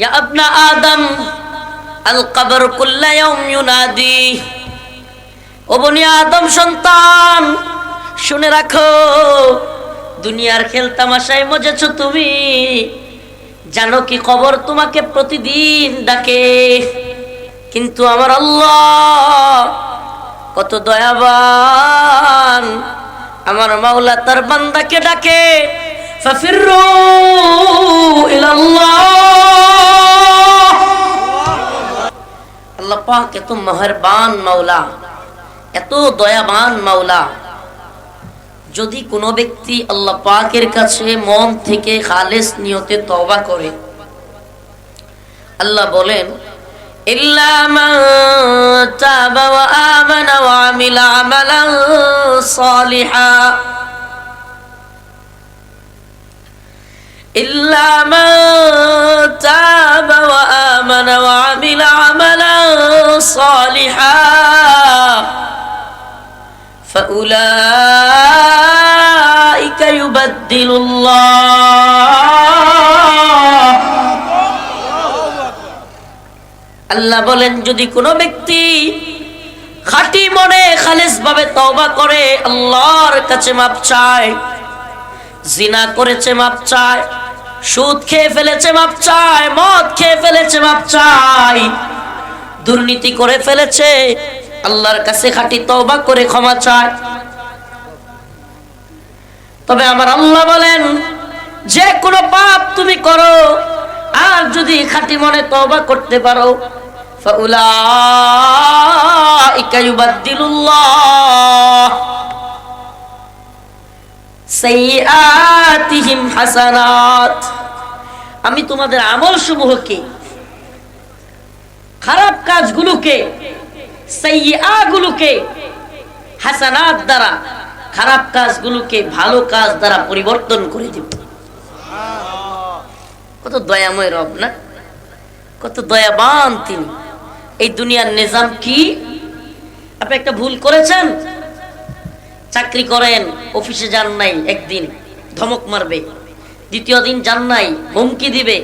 ইয়া আদম, আল কবর কুল্লা ইয়াউম ইউনাদি। আদম সন্তান, শুনে রাখো, দুনিয়ার খেল তামাশায় মজেছো তুমি। জানো কি খবর তোমাকে প্রতিদিন ডাকে, কিন্তু আমার আল্লাহ কত দয়াবান। আমার মাওলা তার বান্দাকে ডাকে। আল্লাহ পাক এত মেহেরবান মাওলা, এত দয়াবান মাওলা। যদি কোনো ব্যক্তি আল্লাহ পাকের কাছে মন থেকে খালেস নিয়তে তওবা করে, আল্লাহ বলেন, ইল্লা إلا من تاب وآمن وعمل عملا صالحا فأولئك يبدل الله আল্লাহ বলেন যদি কোনো ব্যক্তি খাঁটি মনে খালেস ভাবে তওবা করে আল্লাহর কাছে মাপ চায় জিনা করেছে মাপ চায় সুদ খেয়ে ফেলেছে মাপ চায় মদ খেয়ে ফেলেছে মাপ চায় দুর্নীতি করে ফেলেছে, আল্লাহর কাছে খাঁটি তওবা করে ক্ষমা চায়। তবে আমার আল্লাহ বলেন, যে কোনো পাপ তুমি করো, আর যদি খাঁটি মনে তওবা করতে পারো, ফাউলাইকা ইউবাদদিলুল্লাহ। হাসানাত। আমি তোমাদের আমল সমূহকে খারাপ কাজগুলোকে সাইয়াগুলোকে হাসানাত দ্বারা, খারাপ কাজগুলোকে, ভালো কাজ দ্বারা পরিবর্তন করে দেব। কত দয়াময় রব না? কত দয়াবান তিনি। এই দুনিয়ার নিজাম কি? আপনি একটা ভুল করেছেন? চাকরি করেন, অফিসে যান নাই একদিন, ধমক মারবে। দ্বিতীয় দিন যান নাই, হুমকি দিবে।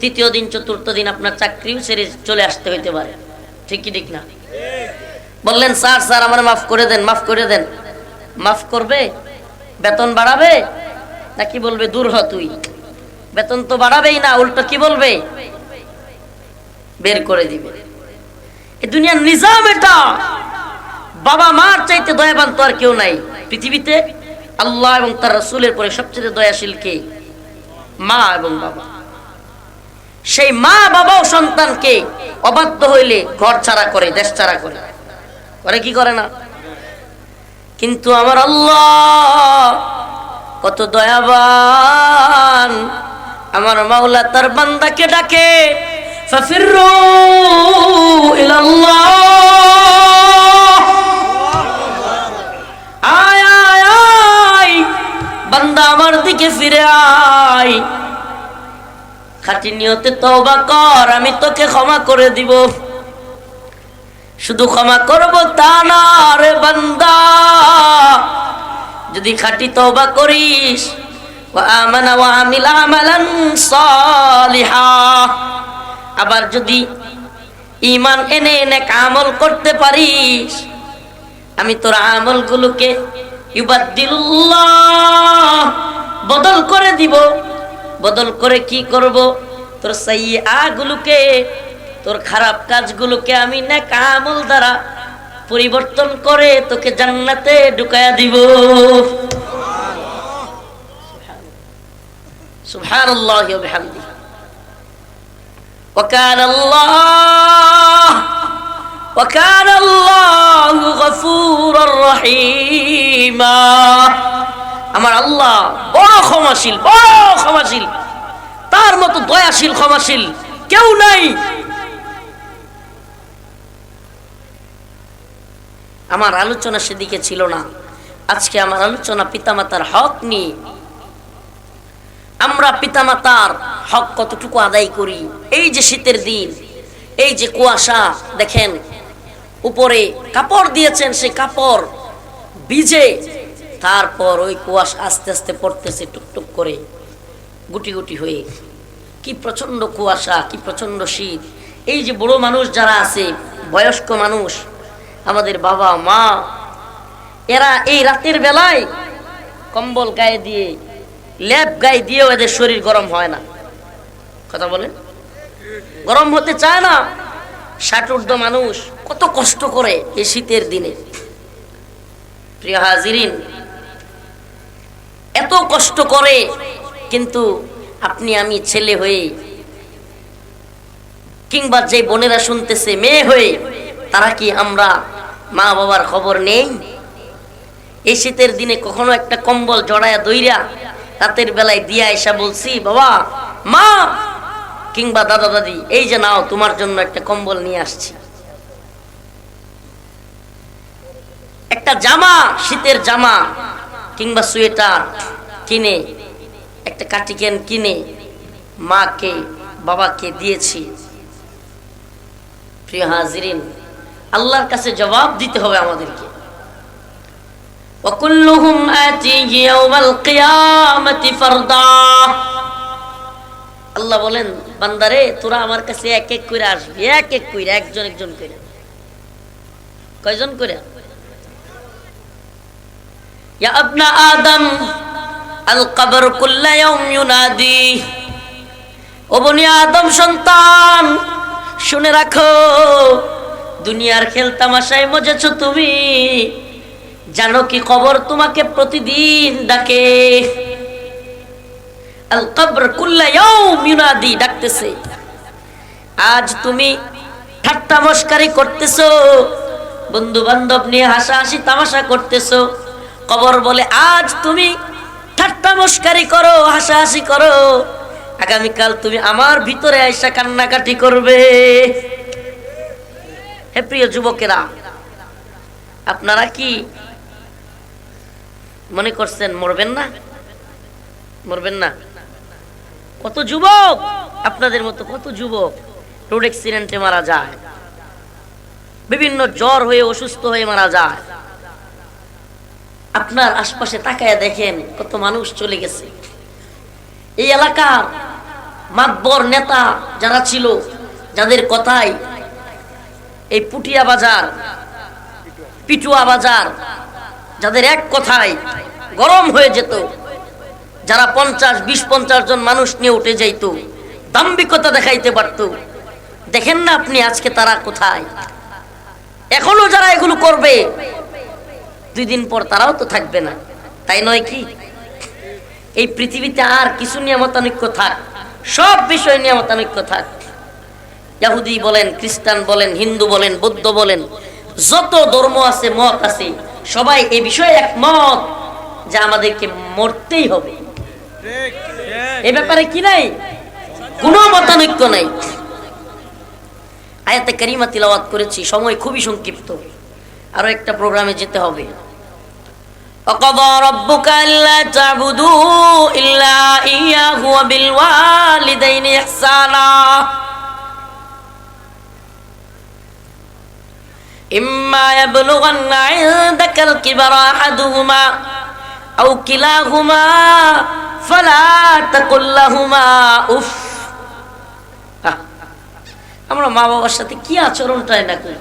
তৃতীয় দিন, চতুর্থ দিন আপনার চাকরিও ছেড়ে চলে আসতে হইতে পারে। ঠিক কি ঠিক না? বললেন, স্যার স্যার, আমার মাফ করে দেন, মাফ করে দেন। মাফ করবে? বেতন বাড়াবে? নাকি বলবে, দূর হ তুই। বেতন তো বাড়াবেই না, উল্টো কি বলবে? বের করে দিবে। এই দুনিয়ার নিজাম এটা। বাবা মার চাইতে দয়াবান তো আর কেউ নাই। পৃথিবীতে আল্লাহ এবং তার রসুলের পরে সবচেয়ে দয়াশীল কে? মা এবং বাবা। সেই মা বাবাও সন্তানকে অবাধ্য হইলে ঘর ছাড়া করে, দেশ ছাড়া করে? করে কি করে না? কিন্তু আমার আল্লাহ কত দয়াবান। আমার মাওলা তার বান্দাকে ডাকে ফাফিরু ইলাল্লাহ। বান্দা আমার দিকে ফিরে আয়। খাঁটি নিয়তে তওবা কর, আমি তোকে ক্ষমা করে দিব। শুধু ক্ষমা করব তা না রে বান্দা। যদি খাঁটি তওবা করিস আমানা ওয়া আমিল আমালান সালিহা। আবার যদি ঈমান এনে এনে আমল করতে পারিস, আমি তোর আমলগুলোকে বদল করে দিব। বদল করে কি করব? তোর সাইয়াগুলোকে, তোর খারাপ কাজগুলোকে আমি না কামল দ্বারা পরিবর্তন করে তোকে জান্নাতে ঢুকায়া দিব। সুবহানাল্লাহি ওয়া বিহামদিহি। আল্লাহ وكان الله غفورا رحيما আমার আল্লাহ বড় ক্ষমাশীল বড় ক্ষমাশীল তার মতো দয়াশীল ক্ষমাশীল কেউ নাই আমার আলোচনা সেদিকে ছিল না আজকে আমার আলোচনা পিতামাতার হক নিয়ে আমরা পিতামাতার হক কতটুকু আদায় করি এই যে শীতের দিন এই যে কুয়াশা দেখেন উপরে কাপড় দিয়েছেন সেই কাপড় ভিজে, তারপর ওই কুয়াশা আস্তে আস্তে পড়তেছে টুকটুক করে, গুটি গুটি হয়ে। কি প্রচণ্ড কুয়াশা, কি প্রচণ্ড শীত। এই যে বড় মানুষ যারা আছে, বয়স্ক মানুষ, আমাদের বাবা, মা, এরা এই রাতের বেলায় কম্বল গায়ে দিয়ে ল্যাপ গায়ে দিয়েও এদের শরীর গরম হয় না। কথা বলেন? গরম হতে চায় না ষাট মানুষ। কত কষ্ট করে এই শীতের দিনে। প্রিয় হাজিরিন, এত কষ্ট করে কিন্তু আপনি আমি ছেলে হয়ে কিংবা যে বোনেরা শুনতেছে, মেয়ে হয়ে, তারা কি আমরা মা বাবার খবর নেই? এই শীতের দিনে কখনো একটা কম্বল জড়ায়া দইরা রাতের বেলায় দিয়া এসা বলছি, বাবা, মা! কিংবা, দাদা, দাদি, এই যে নাও, তোমার জন্য একটা কম্বল নিয়ে আসছি। একটা জামা শীতের জামা কিংবা সোয়েটার কিনে একটা কাটিকেন কিনে মাকে বাবাকে দিয়েছি প্রিয় হাজিরিন আল্লাহর কাছে জবাব দিতে হবে আমাদেরকে وكلهم آتيه يوم القيامة فردا আল্লাহ বলেন বান্দারে তোরা আমার কাছে এক এক করে আসবি এক এক করে একজন একজন করে কয়জন করে আদম, আল আদম সন্তান, শুনে রাখো, দুনিয়ার খেল তামাশায় মজেছ তুমি। জানো কি কবর তোমাকে প্রতিদিন ডাকে। আল কবর কুল্লা ইয়াউম ইউনাদি ডাকতেছে। আজ তুমি ঠাট্টা মস্কারি করতেছো বন্ধু বান্ধব নিয়ে হাসাহাসি তামাশা করতেছো। কবর বলে, আজ তুমি ঠাট্টা মস্কারি করো, হাসাহাসি করো। আগামীকাল তুমি আমার ভিতরে আইসা কান্নাকাটি করবে। হে প্রিয় যুবকেরা, আপনারা কি মনে করছেন মরবেন না? মরবেন না। কত যুবক, আপনাদের মতো কত যুবক রোড অ্যাক্সিডেন্টে মারা যায়। বিভিন্ন জ্বর হয়ে অসুস্থ হয়ে মারা যায়। আপনার আশপাশে তাকায় দেখেন কত মানুষ চলে গেছে। এই এলাকার মাতবর নেতা যারা ছিল, যাদের কথায় এই পুটিয়া বাজার, পিটুয়া বাজার, যাদের এক কথায় গরম হয়ে যেত, যারা পঞ্চাশ, বিশ, পঞ্চাশ জন মানুষ নিয়ে উঠে যাইত, দাম্ভিকতা দেখাইতে পারত। দেখেন না আপনি আজকে তারা কোথায়। এখনও যারা এগুলো করবে দুই দিন পর তারাও তো থাকবে না। তাই নয় কি? এই পৃথিবীতে আর কিছু নিয়ামতানৈক্য থাক, সব বিষয় নিয়ামতানৈক্য থাক। ইয়াহুদি বলেন, খ্রিস্টান বলেন, হিন্দু বলেন, বৌদ্ধ বলেন, যত ধর্ম আছে, মত আছে, সবাই এই বিষয়ে একমত যে আমাদেরকে মরতেই হবে। এ ব্যাপারে কি নাই? কোনো মতানৈক্য নাই। আয়াতে কারিমা তিলাওয়াত করেছি, সময় খুবই সংক্ষিপ্ত। আরো একটা প্রোগ্রামে যেতে হবে وقضى ربك ألا تعبدوا إلا إياه وبالوالدين إحسانا إما يبلغن عندك الكبر أحدهما أو كلاهما فلا تقل لهما أف আমরা মা বাবার সাথে কি আচরণটাই না করি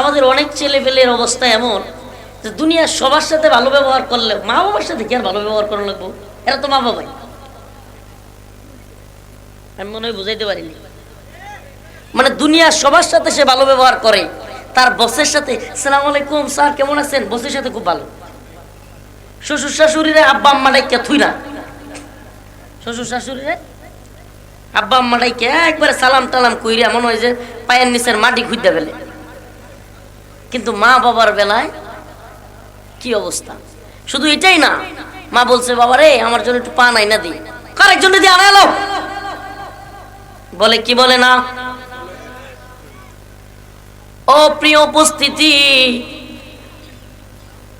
আমাদের অনেক ছেলে পেলের অবস্থা এমন যে দুনিয়ার সবার সাথে ভালো ব্যবহার করলে মা বাবার সাথে কি আর ভালো ব্যবহার করা লাগবো? এরা তো মা বাবাই। আমি মনে হয় বুঝাইতে পারিনি। মানে দুনিয়ার সবার সাথে সে ভালো ব্যবহার করে, তার বসের সাথে, সালাম আলাইকুম স্যার, কেমন আছেন? বসের সাথে খুব ভালো। শ্বশুর শাশুড়িরে আব্বা আম্মা ডাইকে থুই না। শ্বশুর শাশুড়িরে আব্বা আম্মা ডাইকে একবারে সালাম টালাম কইরে মনে হয় যে পায়ের নিচের মাটি খুঁজতে ফেলে। কিন্তু মা বাবার বেলায় কি অবস্থা? শুধু এটাই না, মা বলছে বাবা রে আমার জন্য একটু পান আইনা দি। কারেক জন্য দিয়ে আনা এলো? বলে, কি বলে না? ও প্রিয় উপস্থিতি,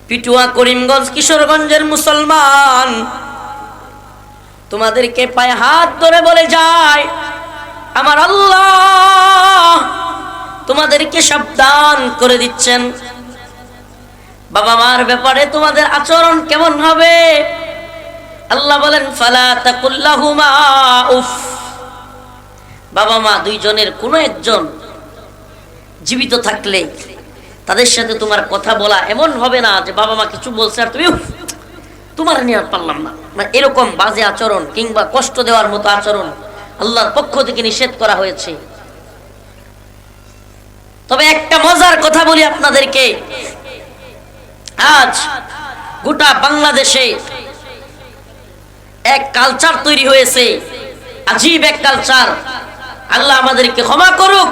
পিটুয়া করিমগঞ্জ, কিশোরগঞ্জের মুসলমান, তোমাদেরকে পায়ে হাত ধরে বলে যায়, আমার আল্লাহ তোমাদেরকে সাবধান করে দিচ্ছেন। বাবা মার ব্যাপারে তোমাদের আচরণ কেমন হবে? আল্লাহ বলেন বাবা মা দুইজনের কোনো একজন জীবিত থাকলে তাদের সাথে তোমার কথা বলা এমন হবে না যে বাবা মা কিছু বলছে আর তুমি তোমার নিয়ে আর পারলাম না। মানে এরকম বাজে আচরণ কিংবা কষ্ট দেওয়ার মতো আচরণ আল্লাহর পক্ষ থেকে নিষেধ করা হয়েছে। তবে একটা মজার কথা বলি আপনাদেরকে। আজ গোটা বাংলাদেশে এক কালচার তৈরি হয়েছে। আজীব এক কালচার আল্লাহ আমাদেরকে ক্ষমা করুক।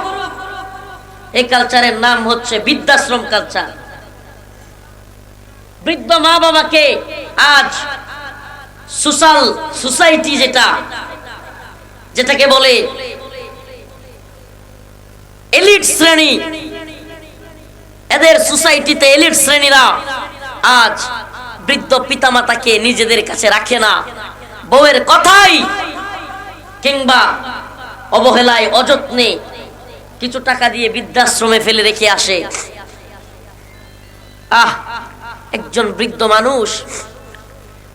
এই কালচারের নাম হচ্ছে বৃদ্ধাশ্রম কালচার বৃদ্ধ মা বাবাকে আজ সোশ্যাল সোসাইটি যেটা, যেটাকে বলে এলিট শ্রেণি। এদের সোসাইটিতে এলিট শ্রেণীরা আজ বৃদ্ধ পিতামাতাকে নিজেদের কাছে রাখে না। বউয়ের কথাই কিংবা অবহেলায় অযত্নে কিছু টাকা দিয়ে বৃদ্ধাশ্রমে ফেলে রেখে আসে। আহ, একজন বৃদ্ধ মানুষ,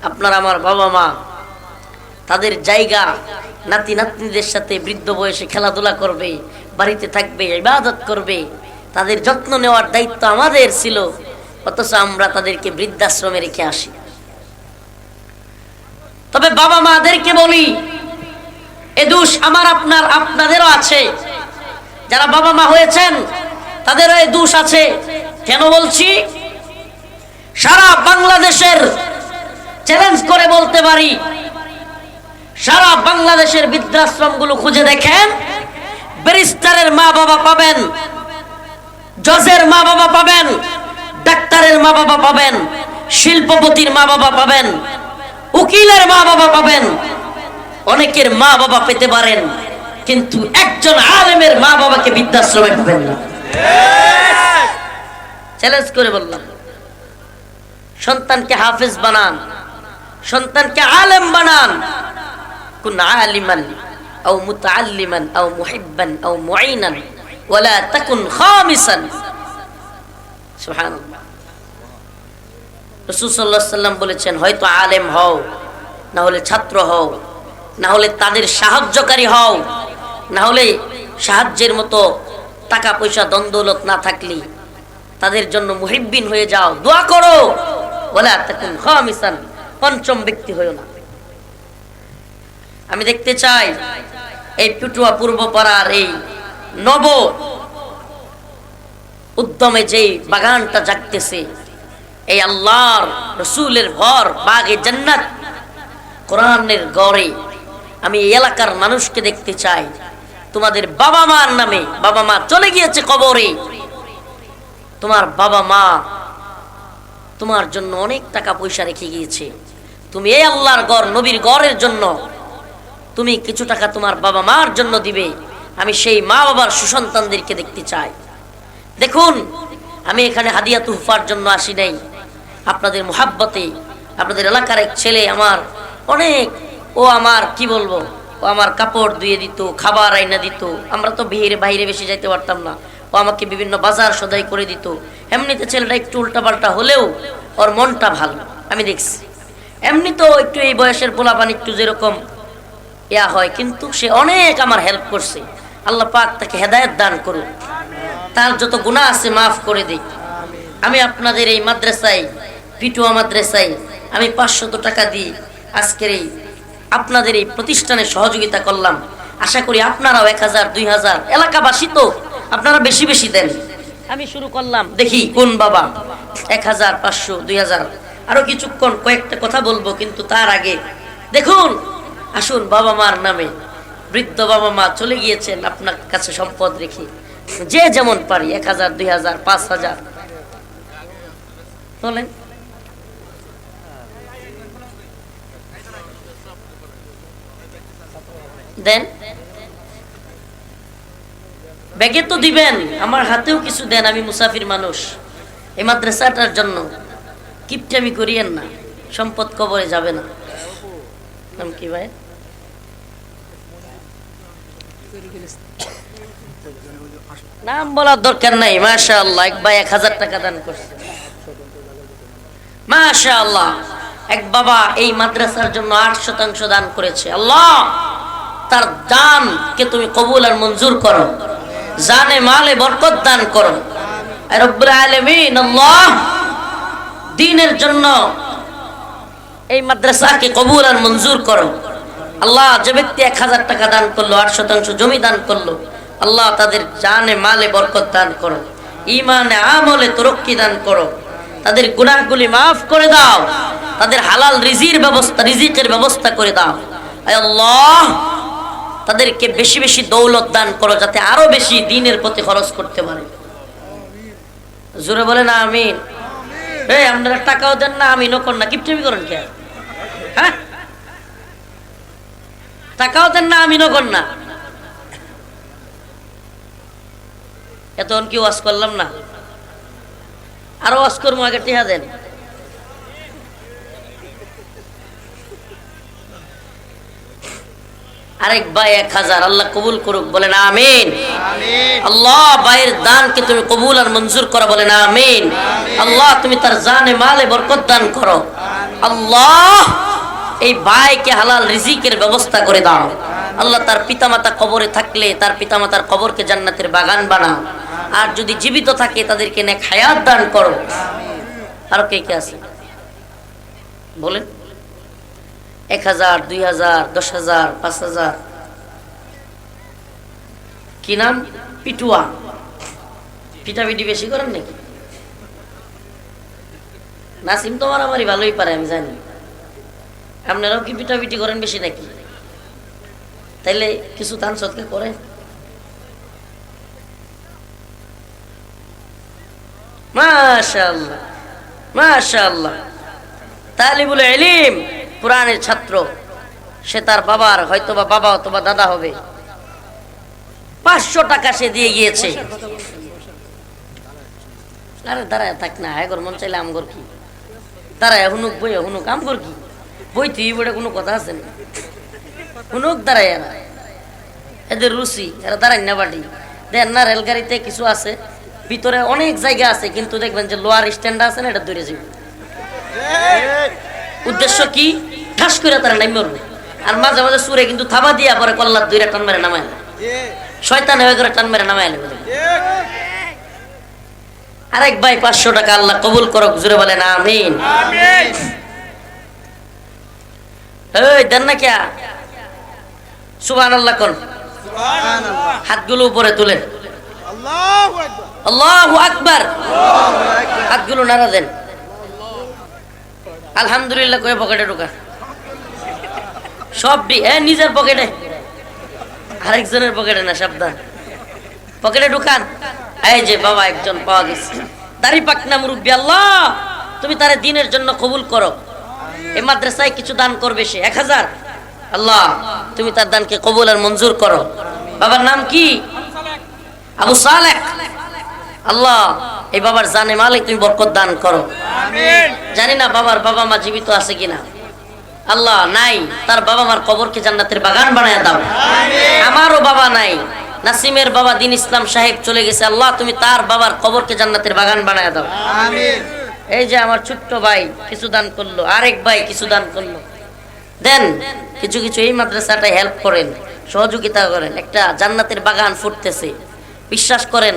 আপনার আমার বাবা মা, তাদের জায়গা নাতি নাতনিদের সাথে বৃদ্ধ বয়সে খেলাধুলা করবে। বাড়িতে থাকবে, ইবাদত করবে, তাদের যত্ন নেওয়ার দায়িত্ব আমাদের ছিল, অথচ আমরা তাদেরকে বৃদ্ধাশ্রমে রেখে আসি। তবে বাবা মাদেরকে বলি, এ দোষ আমার, আপনার, আপনাদেরও আছে। যারা বাবা মা হয়েছেন, তাদেরও এই দোষ আছে। কেন বলছি? সারা বাংলাদেশের চ্যালেঞ্জ করে বলতে পারি, সারা বাংলাদেশের বৃদ্ধাশ্রমগুলো খুঁজে দেখেন ব্যারিস্টারের মা বাবা পাবেন। জজের মা বাবা পাবেন। ডাক্তারের মা বাবা পাবেন। শিল্পপতির মা বাবা পাবেন। উকিলের মা বাবা পাবেন। অনেকের মা বাবা পেতে পারেন, কিন্তু একজন আলেমের মা বাবাকে বৃদ্ধাশ্রমে পাবেন না। চ্যালেঞ্জ করে বললাম, সন্তানকে হাফেজ বানান, সন্তানকে আলেম বানান। কুন আলিমান মুহিব্বান আও মুঈনান ওয়ালা তাকুন খামিসান সুবহানাল্লাহ রাসূল সাল্লাল্লাহু আলাইহি সাল্লাম বলেছেন, হয়তো আলেম হও, না হলে ছাত্র হও, না হলে তাদের সাহায্যকারী হও, না হলে সাহায্যের মতো টাকা পয়সা দ্বন্দ্বলত না থাকলে, তাদের জন্য মুহিব্বিন হয়ে যাও, দোয়া করো। বলে তখন খামিসান, পঞ্চম ব্যক্তি হয়েও না। আমি দেখতে চাই এই পিটুয়া পূর্ব পাড়ার এই নব উদ্যমে যেই বাগানটা জাগতেছে, এই আল্লাহর রসুলের ঘর বাগে জান্নাত। কোরআনের গড়ে আমি এলাকার মানুষকে দেখতে চাই। তোমাদের বাবা মার নামে বাবা মা চলে গিয়েছে কবরে। তোমার বাবা মা তোমার জন্য অনেক টাকা পয়সা রেখে গিয়েছে। তুমি এই আল্লাহর গড়, নবীর গড়ের জন্য তুমি কিছু টাকা তোমার বাবা মার জন্য দিবে। আমি সেই মা বাবার সুসন্তানদেরকে দেখতে চাই। দেখুন, আমি এখানে হাদিয়া তুহফার জন্য আসি নাই। আপনাদের মোহাব্বতে, আপনাদের এলাকার এক ছেলে আমার অনেক, ও আমার, কি বলব, ও আমার কাপড় ধুয়ে দিত, খাবার আইনা দিত। আমরা তো ভিড়ে বাইরে বেশি যাইতে পারতাম না। ও আমাকে বিভিন্ন বাজার সদাই করে দিত। এমনিতে ছেলেটা একটু উল্টাপাল্টা হলেও ওর মনটা ভালো। আমি দেখছি। এমনি তো একটু এই বয়সের পোলাপান একটু যেরকম ইয়া হয়, কিন্তু সে অনেক আমার হেল্প করছে। আল্লাহ পাক তাকে হেদায়েত দান করুন তার যত গুণা আছে মাফ করে দিই আমি আপনাদের এই মাদ্রাসায়, পিটুয়া মাদ্রাসায় আমি পাঁচশত টাকা দিই আজকের এই আপনাদের এই প্রতিষ্ঠানে সহযোগিতা করলাম। আশা করি আপনারাও এক হাজার, দুই হাজার, এলাকাবাসী তো আপনারা বেশি বেশি দেন। আমি শুরু করলাম। দেখি কোন বাবা? এক হাজার, পাঁচশো, দুই হাজার। আরও কিছুক্ষণ কয়েকটা কথা বলব, কিন্তু তার আগে দেখুন আসুন, বাবা মার নামে। বৃদ্ধ বাবা মা চলে গিয়েছেন আপনার কাছে সম্পদ রেখে। যে যেমন পারি, এক হাজার, দুই হাজার, পাঁচ হাজার। বলেন। দেন। ব্যাগে তো দিবেন, আমার হাতেও কিছু দেন, আমি মুসাফির মানুষ। এই মাদ্রাসাটার জন্য কিপটামি করিয়েন না, সম্পদ কবরে যাবে না। নাম বলার দরকার নাই মাশা আল্লাহ এক ভাই এক হাজার টাকা দান করছে। মাশা আল্লাহ এক বাবা এই মাদ্রাসার জন্য আট শতাংশ দান করেছে। আল্লাহ, তার দানকে তুমি কবুল আর মঞ্জুর করো। জানে মালে বরকত দান করো। রব্বুল আলামিন, আল্লাহ, দিনের জন্য এই মাদ্রাসাকে কবুল আর মঞ্জুর করো। আল্লাহ যে ব্যক্তি এক হাজার টাকা দান করল, আট শতাংশ জমি দান করল, আল্লাহ তাদের জানে, মালে বরকত দান করো। ইমানে আমলে তরক্কি দান করো। তাদের গুনাহগুলি মাফ করে দাও। তাদের হালাল রিজির ব্যবস্থা, রিজিকের ব্যবস্থা করে দাও। আল্লাহ, তাদেরকে বেশি বেশি দৌলত দান করো, যাতে আরও বেশি দিনের প্রতি খরচ করতে পারে। জোরে বলে না আমিন। এই, আপনারা টাকাও দেন না, আমিনও কর না, কিপটেমি করেন কে? হ্যাঁ? টাকাও দেন না আমিনও কর না। এতক্ষণ কি ওয়াজ করলাম না? আরও ওয়াজ করব আগে টিহা দেন। আরেক ভাই এক হাজার আল্লাহ কবুল করুক বলেন আমিন। আল্লাহ ভাইয়ের দানকে তুমি কবুল আর মঞ্জুর করো বলেন আমিন। আল্লাহ তুমি তার জানে মালে বরকত দান করো। আল্লাহ এই ভাইকে হালাল রিজিকের ব্যবস্থা করে দাও। আল্লাহ তার পিতামাতা কবরে থাকলে তার পিতামাতার কবরকে জান্নাতের বাগান বানাও। আর যদি জীবিত থাকে, তাদেরকে নেক হায়াত দান করো। আর কে কে আছে? বলেন। এক হাজার, দুই হাজার, দশ হাজার, পাঁচ হাজার। কি নাম? পিটুয়া। পিঠাপিঠি বেশি করেন নাকি? নাসিম তো মারামারি ভালোই পারে, আমি জানি। আপনারাও কি পিঠাপিঠি করেন বেশি নাকি? তাইলে কিছু দান সৎকে করেন। ছাত্র। সে তার বাবার হয়তো বা বাবা অথবা দাদা হবে। পাঁচশো টাকা সে দিয়ে গিয়েছে। আরে দাঁড়ায় থাক না এগর মন চাইলে আমগর কি? দাঁড়ায়, হুনুক বই হুনুক আমগর কি? বই তুই বলে কোনো কথা আছে না। হুনুক দাঁড়ায় এরা এদের রুচি এরা দাঁড়ায় না বাড়ি। দেন না রেলগাড়িতে কিছু আছে, ভিতরে অনেক জায়গা আছে, কিন্তু দেখবেন যে লোয়ার স্ট্যান্ড আছে না, এটা দূরে যাবে। উদ্দেশ্য কি? ঠাস করে তারা নামি মরবে। আর মাঝে মাঝে সুরে কিন্তু থাবা দিয়া পরে কল্লার দুইটা টান মেরে নামায় শয়তান হয়ে করে টান মেরে নামায় আরেক ভাই, পাঁচশো টাকা আল্লাহ কবুল করক জুড়ে বলেন আমিন। এই দেন না কে? সুবান আল্লাহ কোন হাতগুলো উপরে তুলেন আল্লাহ আকবার। হাতগুলো নাড়া দেন। আলহামদুলিল্লাহ কয়ে পকেটে ঢোকা। সব এ নিজের পকেটে। আরেকজনের পকেটে না সাবধান। পকেটে ঢুকান। এই যে বাবা একজন পাওয়া গেছে। দাড়ি পাকনা মুরব্বী আল্লাহ! তুমি তার দিনের জন্য কবুল করো। এই মাদ্রাসায় কিছু দান করবে সে এক হাজার। আল্লাহ তুমি তার দানকে কবুল আর মঞ্জুর করো। বাবার নাম কি? আবু সালেক আল্লাহ এই বাবার জানে মালিক তুমি বরকত দান করো। জানি না বাবার বাবা মা জীবিত আছে কিনা। আল্লাহ নাই। তার বাবা মার কবরকে জান্নাতের বাগান বানায় দাও। আমারও বাবা নাই। নাসিমের বাবা দিন ইসলাম সাহেব চলে গেছে। আল্লাহ তুমি তার বাবার কবরকে জান্নাতের বাগান বানায় দাও। এই যে আমার ছোট্ট ভাই কিছু দান করল, আরেক ভাই কিছু দান করল। দেন, কিছু কিছু এই মাদ্রাসাটাই হেল্প করেন, সহযোগিতা করেন। একটা জান্নাতের বাগান ফুটতেছে। বিশ্বাস করেন,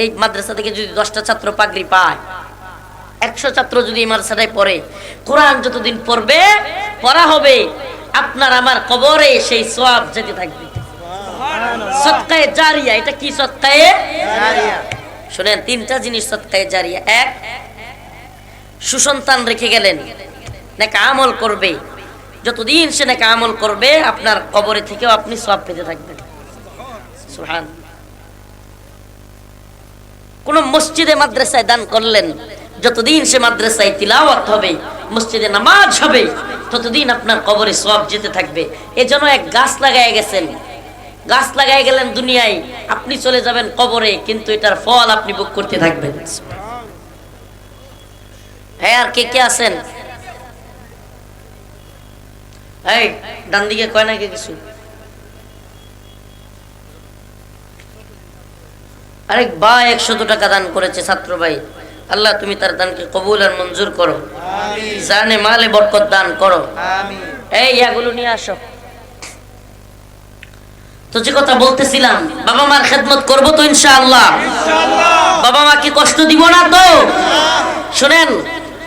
এই মাদ্রাসা থেকে যদি দশটা ছাত্র পাগড়ি পায়, একশো ছাত্র যদি এই মাদ্রাসাটায় পড়ে, কোরআন যতদিন পড়বে, পড়া হবে। আপনার আমার কবরে সেই সব যেতে থাকবে। সৎকায়ে জারিয়া, এটা কি সৎকায়ে? শুনেন, তিনটা জিনিস সৎকায়ে জারিয়া। এক সুসন্তান রেখে গেলেন। নাকি আমল করবে। যতদিন সে নাকি আমল করবে, আপনার কবরে থেকেও আপনি সব পেতে থাকবেন। সুহান কোন মসজিদে মাদ্রাসায় দান করলেন, যতদিন সে মাদ্রাসায় তিলাওয়াত হবে, মসজিদে নামাজ হবে, ততদিন আপনার কবরে সব যেতে থাকবে। এজন্য এক গাছ লাগাই গেছেন। গাছ লাগাই গেলেন দুনিয়ায়, আপনি চলে যাবেন কবরে, কিন্তু এটার ফল আপনি ভোগ করতে থাকবেন। হ্যাঁ আর কে কে আছেন? এই ডান দিকে কয় নাকি কিছু? আরেক ভাই একশত টাকা দান করেছে ছাত্র ভাই। আল্লাহ তুমি তার দানকে কবুল আর মঞ্জুর করো। জানে মালে বরকত দান করো। এই এগুলো নিয়ে আসো। তো যে কথা বলতেছিলাম বাবা মার খেদমত করব তো ইনশাআল্লাহ। বাবা মাকে কষ্ট দিব না তো? শুনেন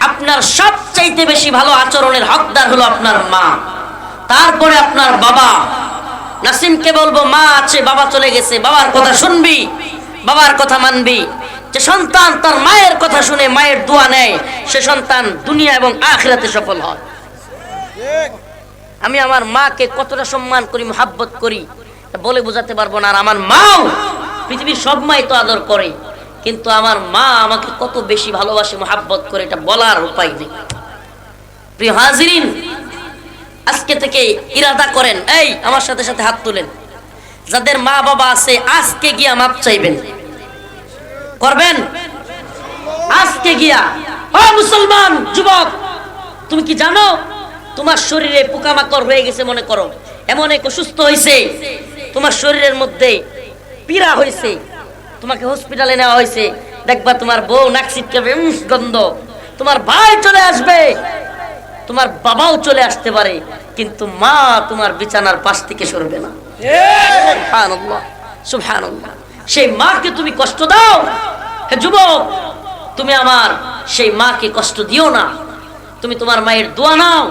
আপনার সবচাইতে বেশি ভালো আচরণের হকদার হলো আপনার মা। তারপরে আপনার বাবা। নাসিমকে বলব, মা আছে, বাবা চলে গেছে, বাবার কথা শুনবি, বাবার কথা মানবি। যে সন্তান তার মায়ের কথা শুনে মায়ের দোয়া নেয়, সে সন্তান দুনিয়া এবং আখিরাতে সফল হয়। আমি আমার মাকে কতটা সম্মান করি, মোহাব্বত করি বলে বোঝাতে পারব না। আর আমার মাও পৃথিবীর সব মাই তো আদর করে। কিন্তু আমার মা আমাকে কত বেশি ভালোবাসে, মোহাব্বত করে, এটা বলার উপায় নেই। প্রিয় আজকে থেকে ইরাদা করেন। এই, আমার সাথে সাথে হাত তুলেন। যাদের মা বাবা আছে, আজকে গিয়া মাপ চাইবেন। করবেন? আজকে গিয়া। মুসলমান, যুবক, তুমি কি জানো? তোমার শরীরে পোকামাকড় হয়ে গেছে, মনে করো। এমন এক অসুস্থ হয়েছে তোমার শরীরের মধ্যে পীড়া হয়েছে তোমাকে হসপিটালে নেওয়া হয়েছে। দেখবা তোমার বউ নাক ছিটকাবে গন্ধ। তোমার ভাই চলে আসবে। তোমার বাবাও চলে আসতে পারে, কিন্তু মা তোমার বিছানার পাশ থেকে সরবে না। সেই মাকে তুমি কষ্ট দাও। হে যুবক, তুমি আমার সেই মাকে কষ্ট দিও না। তুমি তোমার মায়ের দোয়া নাও।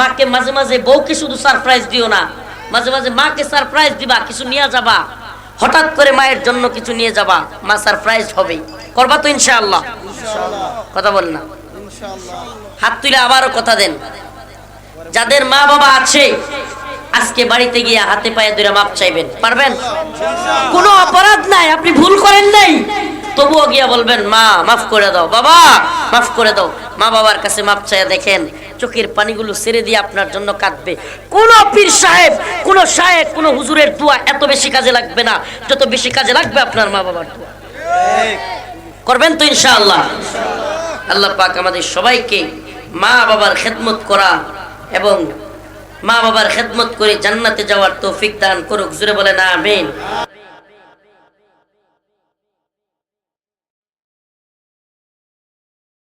মাকে মাঝে মাঝে বউকে শুধু সারপ্রাইজ দিও না। মাঝে মাঝে মাকে সারপ্রাইজ দিবা, কিছু নিয়ে যাবা। হঠাৎ করে মায়ের জন্য কিছু নিয়ে যাবা, মা সারপ্রাইজ হবে। করবা তো ইনশাআল্লাহ। কথা বল না। হাত তুলে আবারও কথা দেন। যাদের মা বাবা আছে, আজকে বাড়িতে গিয়ে হাতে পায়ে ধরে মাপ চাইবেন। পারবেন? কোনো অপরাধ নাই, আপনি ভুল করেন নাই। তবুও গিয়া বলবেন, মা, মাফ করে দাও। বাবা, মাফ করে দাও। মা বাবার কাছে মাপ চাইয়া দেখেন চোখের পানিগুলো ছেড়ে দিয়ে আপনার জন্য কাঁদবে। কোন পীর সাহেব, কোন সাহেব কোন হুজুরের দোয়া এত বেশি কাজে লাগবে না। যত বেশি কাজে লাগবে আপনার মা বাবার দোয়া। করবেন তো ইনশাআল্লাহ। আল্লাহ পাক আমাদের সবাইকে মা বাবার খেদমত করা এবং মা বাবার খেদমত করে জান্নাতে যাওয়ার তৌফিক দান করুক। জুড়ে বলে না আমিন।